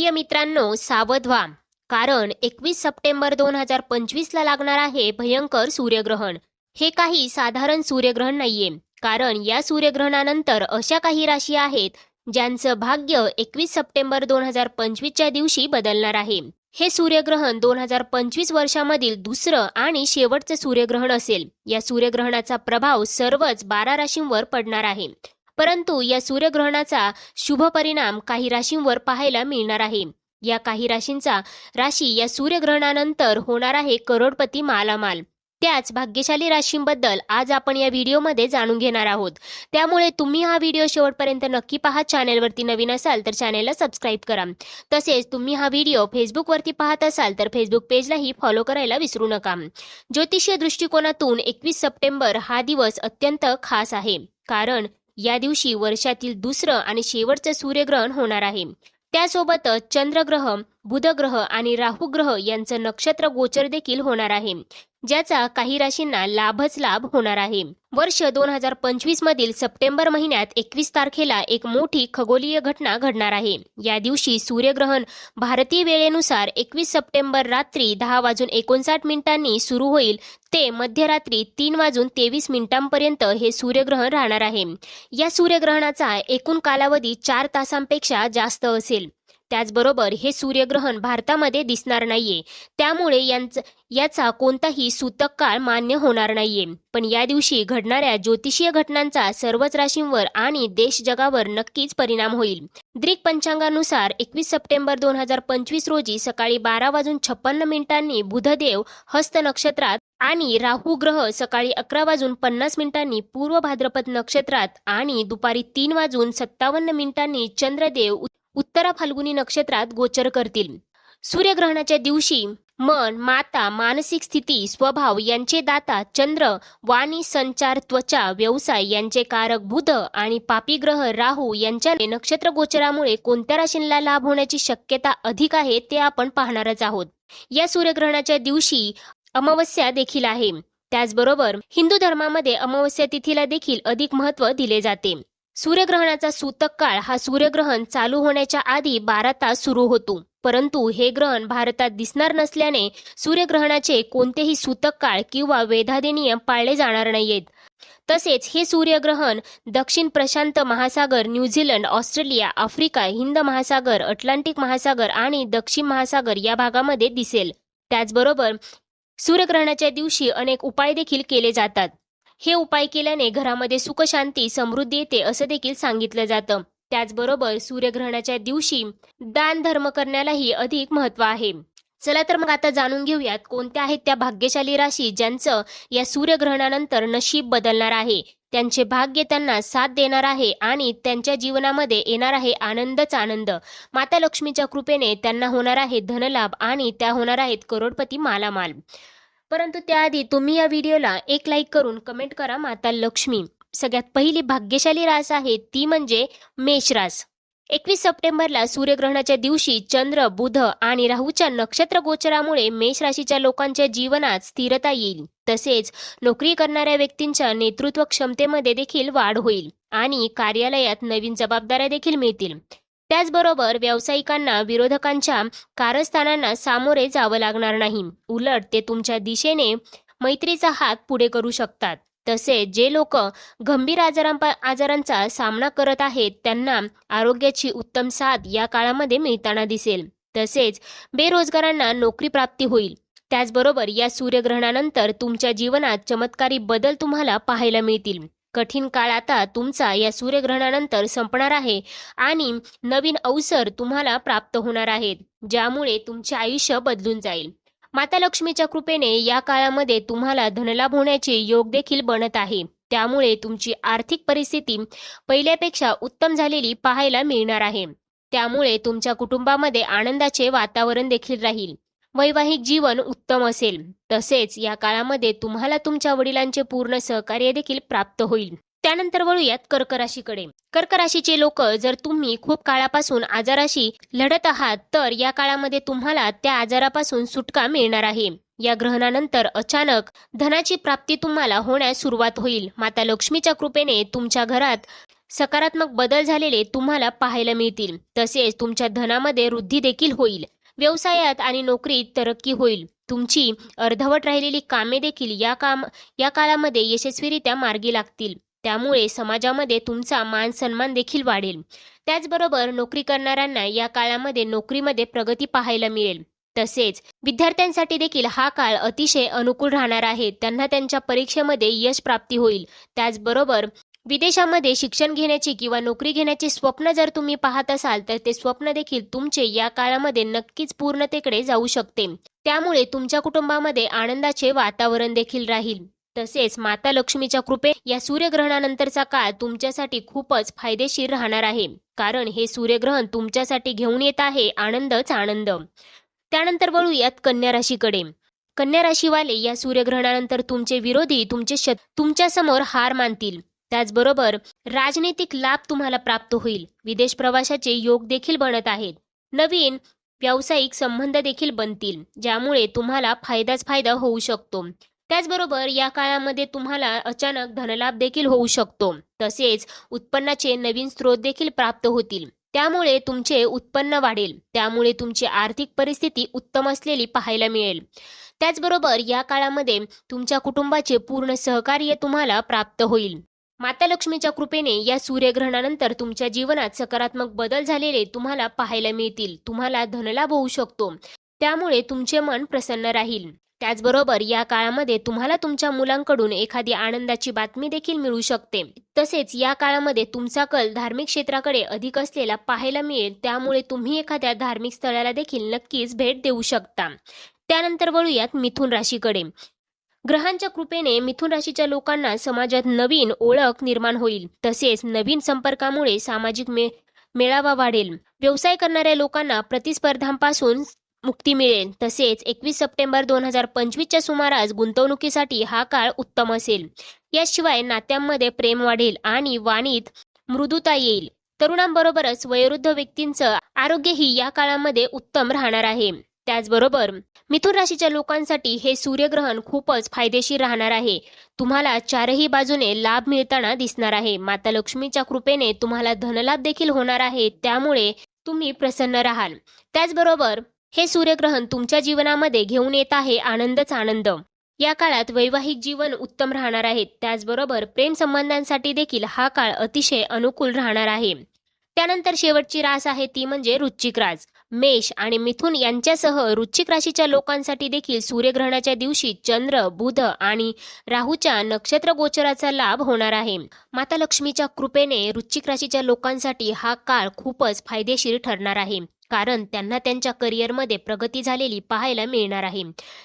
प्रिय मित्रांनो सावध व्हा. कारण एकवीस सप्टेंबर दोन हजार पंचवीसला लागणार आहे भयंकर सूर्यग्रहण. हे काही साधारण सूर्यग्रहण नाहीये. कारण या सूर्यग्रहणानंतर अशा काही राशी आहेत ज्यांचं भाग्य एकवीस सप्टेंबर दोन हजार पंचवीसच्या दिवशी बदलणार आहे. हे सूर्यग्रहण दोन हजार पंचवीस वर्षामधील दुसरं आणि शेवटचं सूर्यग्रहण असेल. या सूर्यग्रहणाचा प्रभाव सर्वच बारा राशींवर पडणार आहे. परंतु या सूर्यग्रहणाचा शुभ परिणाम काही राशींवर पाहायला मिळणार आहे. या काही राशींचा राशी या सूर्यग्रहणानंतर होणार आहे करोडपती मालामाल. त्याच भाग्यशाली राशींबद्दल आज आपण या व्हिडिओमध्ये जाणून घेणार आहोत. त्यामुळे तुम्ही हा व्हिडिओ शेवटपर्यंत नक्की पहा चॅनेलवरती नवीन असाल तर चॅनेलला सबस्क्राईब करा. तसेच तुम्ही हा व्हिडिओ फेसबुकवरती पाहत असाल तर फेसबुक पेजलाही फॉलो करायला विसरू नका. ज्योतिषीय दृष्टिकोनातून एकवीस सप्टेंबर हा दिवस अत्यंत खास आहे. कारण या दिवशी वर्षातील दुसरं आणि शेवटचं सूर्यग्रहण होणार आहे. त्यासोबतच चंद्रग्रह बुधग्रह आणि राहुग्रह यांचं नक्षत्र गोचर देखील होणार आहे ज्याचा काही राशींना लाभच लाभ होणार आहे. वर्ष दोन हजार पंचवीस मधील सप्टेंबर महिन्यात एकवीस तारखेला एक मोठी खगोलीय घटना घडणार आहे. या दिवशी सूर्यग्रहण भारतीय वेळेनुसार एकवीस सप्टेंबर रात्री दहा वाजून एकोणसाठ मिनिटांनी सुरू होईल ते मध्यरात्री तीन वाजून तेवीस मिनिटांपर्यंत हे सूर्यग्रहण राहणार आहे. या सूर्यग्रहणाचा एकूण कालावधी चार तासांपेक्षा जास्त असेल. त्याचबरोबर हे सूर्यग्रहण भारतामध्ये दिसणार नाहीये. त्यामुळे यांचा याचा कोणताही सूतक काळ मान्य होणार नाहीये. पण या दिवशी घडणाऱ्या ज्योतिषीय घटनांचा सर्वच राशींवर आणि देश जगावर नक्कीच परिणाम होईल. द्रिक पंचांगानुसार एकवीस सप्टेंबर दोन हजार पंचवीस रोजी सकाळी बारा वाजून छप्पन्न मिनिटांनी बुधदेव हस्त नक्षत्रात आणि राहू ग्रह सकाळी अकरा वाजून पन्नास मिनिटांनी पूर्व भाद्रपद नक्षत्रात आणि दुपारी तीन वाजून सत्तावन्न मिनिटांनी चंद्रदेव उत्तरा फाल्गुनी नक्षत्रात गोचर करतील. सूर्यग्रहणाच्या दिवशी मन माता मानसिक स्थिती स्वभाव यांचे दाता चंद्र वाणी संचार त्वचा व्यवसाय यांचे कारक बुध आणि पापी ग्रह राहू यांच्या नक्षत्र गोचरामुळे कोणत्या राशींना लाभ होण्याची शक्यता अधिक आहे ते आपण पाहणारच आहोत. या सूर्यग्रहणाच्या दिवशी अमावस्या देखील आहे. त्याचबरोबर हिंदू धर्मामध्ये अमावस्या तिथीला देखील अधिक महत्त्व दिले जाते. सूर्यग्रहणाचा सूतक काळ हा सूर्यग्रहण चालू होण्याच्या आधी बारा तास सुरू होतो. परंतु हे ग्रहण भारतात दिसणार नसल्याने सूर्यग्रहणाचे कोणतेही सूतक काळ किंवा वेधादे नियम पाळले जाणार नाहीयेत. तसेच हे सूर्यग्रहण दक्षिण प्रशांत महासागर न्यूझीलंड ऑस्ट्रेलिया आफ्रिका हिंद महासागर अटलांटिक महासागर आणि दक्षिण महासागर या भागामध्ये दिसेल. त्याचबरोबर सूर्यग्रहणाच्या दिवशी अनेक उपाय देखील केले जातात. हे उपाय केल्याने घरामध्ये सुखशांती समृद्धी येते असं देखील सांगितलं जातं. त्याचबरोबर सूर्यग्रहणाच्या दिवशी दान धर्म करण्यालाही अधिक महत्त्व आहे. चला तर मग आता जाणून घेऊयात कोणत्या आहेत त्या भाग्यशाली राशी ज्यांचं या सूर्यग्रहणानंतर नशीब बदलणार आहे. त्यांचे भाग्य त्यांना साथ देणार आहे आणि त्यांच्या जीवनामध्ये येणार आहे आनंदच आनंद. माता लक्ष्मीच्या कृपेने त्यांना होणार आहे धनलाभ आणि त्या होणार आहेत करोडपती मालामाल. परंतु त्याआधी तुम्ही या व्हिडिओला एक लाईक करून कमेंट करा माता लक्ष्मी. सगळ्यात पहिली भाग्यशाली रास आहे ती म्हणजे मेष रास. एकवीस सप्टेंबरला सूर्यग्रहणाच्या दिवशी चंद्र बुध आणि राहूच्या नक्षत्र गोचरामुळे मेष राशीच्या लोकांच्या जीवनात स्थिरता येईल. तसेच नोकरी करणाऱ्या व्यक्तींच्या नेतृत्व क्षमतेमध्ये देखील वाढ होईल आणि कार्यालयात नवीन जबाबदाऱ्या देखील मिळतील. त्याचबरोबर व्यावसायिकांना विरोधकांच्या कारस्थानांना सामोरे जावं लागणार नाही. उलट ते तुमच्या दिशेने मैत्रीचा हात पुढे करू शकतात. तसेच जे लोक गंभीर आजारांपा आजारांचा सामना करत आहेत त्यांना आरोग्याची उत्तम साथ या काळामध्ये मिळताना दिसेल. तसेच बेरोजगारांना नोकरी प्राप्ती होईल. त्याचबरोबर या सूर्यग्रहणानंतर तुमच्या जीवनात चमत्कारी बदल तुम्हाला पाहायला मिळतील. कठीण काळ आता तुमचा या सूर्यग्रहणानंतर संपणार आहे आणि नवीन अवसर तुम्हाला प्राप्त होणार आहेत ज्यामुळे तुमचे आयुष्य बदलून जाईल. माता लक्ष्मीच्या कृपेने या काळामध्ये तुम्हाला धनलाभ होण्याचे योग देखील बनत आहे. त्यामुळे तुमची आर्थिक परिस्थिती पहिल्यापेक्षा उत्तम झालेली पाहायला मिळणार आहे. त्यामुळे तुमच्या कुटुंबामध्ये आनंदाचे वातावरण देखील राहील. वैवाहिक जीवन उत्तम असेल. तसेच या काळामध्ये तुम्हाला तुमच्या वडिलांचे पूर्ण सहकार्य देखील प्राप्त होईल. त्यानंतर वळूयात कर्क राशीकडे कर्क राशीचे लोक जर तुम्ही खूप काळापासून आजाराशी लढत आहात तर या काळामध्ये तुम्हाला त्या आजारापासून सुटका मिळणार आहे. या ग्रहणानंतर अचानक धनाची प्राप्ती तुम्हाला होण्यास सुरुवात होईल. माता लक्ष्मीच्या कृपेने तुमच्या घरात सकारात्मक बदल झालेले तुम्हाला पाहायला मिळतील. तसेच तुमच्या धनामध्ये वृद्धी देखील होईल. व्यवसायात आणि नोकरीत तरक्की होईल. तुमची अर्धवट राहिलेली कामे देखील या काम या काळामध्ये यशस्वीरित्या मार्गी लागतील. त्यामुळे समाजामध्ये तुमचा मान सन्मान देखील वाढेल. त्याचबरोबर नोकरी करणाऱ्यांना या काळामध्ये नोकरीमध्ये प्रगती पाहायला मिळेल. तसेच विद्यार्थ्यांसाठी देखील हा काळ अतिशय अनुकूल राहणार आहे. त्यांना त्यांच्या परीक्षेमध्ये यश प्राप्ती होईल. त्याचबरोबर विदेशामध्ये शिक्षण घेण्याची किंवा नोकरी घेण्याचे स्वप्न जर तुम्ही पाहत असाल तर ते स्वप्न देखील तुमचे या काळामध्ये नक्कीच पूर्णतेकडे जाऊ शकते. त्यामुळे तुमच्या कुटुंबामध्ये आनंदाचे वातावरण देखील राहील. तसेच माता लक्ष्मीच्या कृपे या सूर्यग्रहणानंतरचा काळ तुमच्यासाठी खूपच फायदेशीर राहणार आहे. कारण हे सूर्यग्रहण तुमच्यासाठी घेऊन येत आहे आनंदच आनंद. त्यानंतर वळूयात कन्या राशीकडे. कन्या राशीवाले या सूर्यग्रहणानंतर तुमचे विरोधी तुमचे शत तुमच्यासमोर हार मानतील. त्याचबरोबर राजनैतिक लाभ तुम्हाला प्राप्त होईल. विदेश प्रवासाचे योग देखील बनत आहेत. नवीन व्यावसायिक संबंध देखील बनतील ज्यामुळे तुम्हाला फायदाच फायदा होऊ शकतो. त्याचबरोबर या काळामध्ये तुम्हाला अचानक धनलाभ देखील होऊ शकतो. तसेच उत्पन्नाचे नवीन स्रोत देखील प्राप्त होतील. त्यामुळे तुमचे उत्पन्न वाढेल. त्यामुळे तुमची आर्थिक परिस्थिती उत्तम असलेली पाहायला मिळेल. त्याचबरोबर या काळामध्ये तुमच्या कुटुंबाचे पूर्ण सहकार्य तुम्हाला प्राप्त होईल. माता लक्ष्मीच्या कृपेने या सूर्यग्रहणानंतर तुमच्या जीवनात सकारात्मक बदल झालेले तुम्हाला पाहायला मिळतील. तुम्हाला धनलाभ होऊ शकतो. त्यामुळे तुमचे मन प्रसन्न राहील. त्याचबरोबर या काळामध्ये तुम्हाला तुमच्या मुलांकडून एखादी आनंदाची बातमी देखील मिळू शकते. तसेच या काळामध्ये तुमचा कल धार्मिक क्षेत्राकडे अधिक असलेला पाहायला मिळेल. त्यामुळे तुम्ही एखाद्या धार्मिक स्थळाला देखील नक्कीच भेट देऊ शकता. त्यानंतर वळूयात मिथुन राशीकडे. ग्रहांच्या कृपेने मिथुन राशीच्या लोकांना समाजात नवीन ओळख निर्माण होईल. तसेच नवीन संपर्कामुळे सामाजिक मे मेळावा वाढेल. व्यवसाय करणाऱ्या लोकांना प्रतिस्पर्धांपासून मुक्ती मिळेल. तसेच एकवीस सप्टेंबर दोन हजार पंचवीसच्या सुमारास गुंतवणुकीसाठी हा काळ उत्तम असेल. याशिवाय नात्यांमध्ये प्रेम वाढेल आणि वाणीत मृदुता येईल. तरुणांबरोबरच वयोवृद्ध व्यक्तींचं आरोग्यही या काळामध्ये उत्तम राहणार आहे. त्याचबरोबर मिथुन राशीच्या लोकांसाठी हे सूर्यग्रहण खूपच फायदेशीर राहणार आहे. तुम्हाला चारही बाजूने लाभ मिळताना दिसणार आहे. माता लक्ष्मीच्या कृपेने तुम्हाला धनलाभ देखील होणार आहे. त्यामुळे तुम्ही प्रसन्न राहाल. त्याचबरोबर हे सूर्यग्रहण तुमच्या जीवनामध्ये घेऊन येत आहे आनंदच आनंद. या काळात वैवाहिक जीवन उत्तम राहणार आहे. त्याचबरोबर प्रेम संबंधांसाठी देखील हा काळ अतिशय अनुकूल राहणार आहे. त्यानंतर शेवटची रास आहे ती म्हणजे रुचिक रास. मेष आणि मिथुन यांच्यासह वृश्चिक राशीच्या लोकांसाठी देखील सूर्यग्रहणाच्या दिवशी चंद्र बुध आणि राहूच्या नक्षत्र गोचराचा लाभ होणार आहे. माता लक्ष्मीच्या कृपेने वृश्चिक राशीच्या लोकांसाठी हा काळ खूपच फायदेशीर ठरणार आहे. कारण त्यांना त्यांच्या करिअरमध्ये प्रगती झालेली पाहायला मिळणार आहे.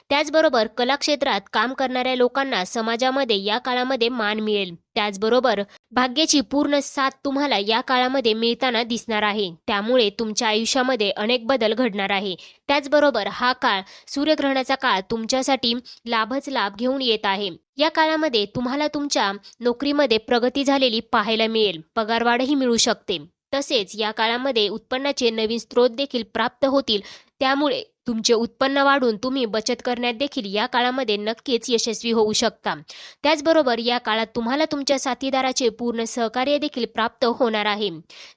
त्याचबरोबर कला क्षेत्रात काम करणाऱ्या लोकांना समाजामध्ये या काळामध्ये मान मिळेल. त्याचबरोबर भाग्याची पूर्ण साथ तुम्हाला या काळामध्ये मिळताना दिसणार आहे. त्यामुळे तुमच्या आयुष्यामध्ये अनेक बदल घडणार आहे. त्याचबरोबर हा काळ सूर्यग्रहणाचा काळ तुमच्यासाठी लाभच लाभ घेऊन येत आहे. या काळामध्ये तुम्हाला तुमच्या नोकरीमध्ये प्रगती झालेली पाहायला मिळेल. पगारवाढही मिळू शकते. तसेच या काळामध्ये उत्पन्नाचे नवीन स्रोत देखील प्राप्त होतील. त्यामुळे तुमचे उत्पन्न वाढून तुम्ही बचत करण्यात देखील या काळामध्ये नक्कीच यशस्वी होऊ शकता. त्याचबरोबर या काळात तुम्हाला तुमच्या साथीदाराचे पूर्ण सहकार्य देखील प्राप्त होणार आहे.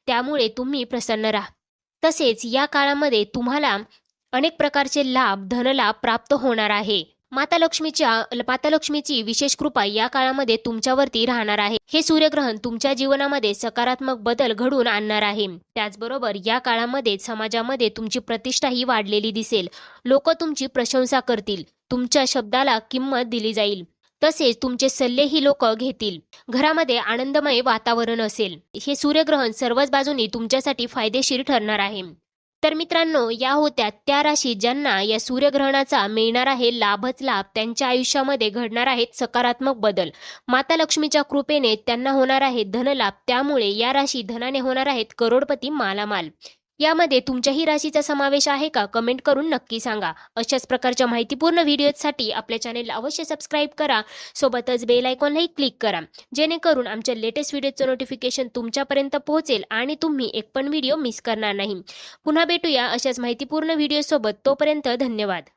त्यामुळे तुम्ही प्रसन्न राहा. तसेच या काळामध्ये तुम्हाला अनेक प्रकारचे लाभ धनलाभ प्राप्त होणार आहे. माता लक्ष्मीच्या माता लक्ष्मीची विशेष कृपा या काळामध्ये तुमच्यावरती राहणार आहे. हे सूर्यग्रहण तुमच्या जीवनामध्ये सकारात्मक बदल घडून आणणार आहे. त्याचबरोबर या काळामध्ये समाजामध्ये तुमची प्रतिष्ठाही वाढलेली दिसेल. लोक तुमची प्रशंसा करतील. तुमच्या शब्दाला किंमत दिली जाईल. तसेच तुमचे सल्लेही लोक घेतील. घरामध्ये आनंदमय वातावरण असेल. हे सूर्यग्रहण सर्वच बाजूनी तुमच्यासाठी फायदेशीर ठरणार आहे. तर मित्रांनो या होत्या त्या राशी ज्यांना या सूर्यग्रहणाचा मिळणार आहे लाभच लाभ त्यांच्या आयुष्यामध्ये घडणार आहेत सकारात्मक बदल. माता लक्ष्मीच्या कृपेने त्यांना होणार आहे धनलाभ त्यामुळे या राशी धनाने होणार आहेत करोडपती मालामाल. यामध्ये तुमच्याही राशीचा समावेश आहे का? कमेंट करून नक्की सांगा. अशाच प्रकारच्या माहितीपूर्ण व्हिडिओसाठी आपल्या चॅनेलला अवश्य सबस्क्राईब करा. सोबतच बेल आयकॉनलाही क्लिक करा. जेणेकरून आमच्या लेटेस्ट व्हिडिओचं नोटिफिकेशन तुमच्यापर्यंत पोहोचेल आणि तुम्ही एक पण व्हिडिओ मिस करणार नाही. पुन्हा भेटूया अशाच माहितीपूर्ण व्हिडिओसोबत. तोपर्यंत धन्यवाद.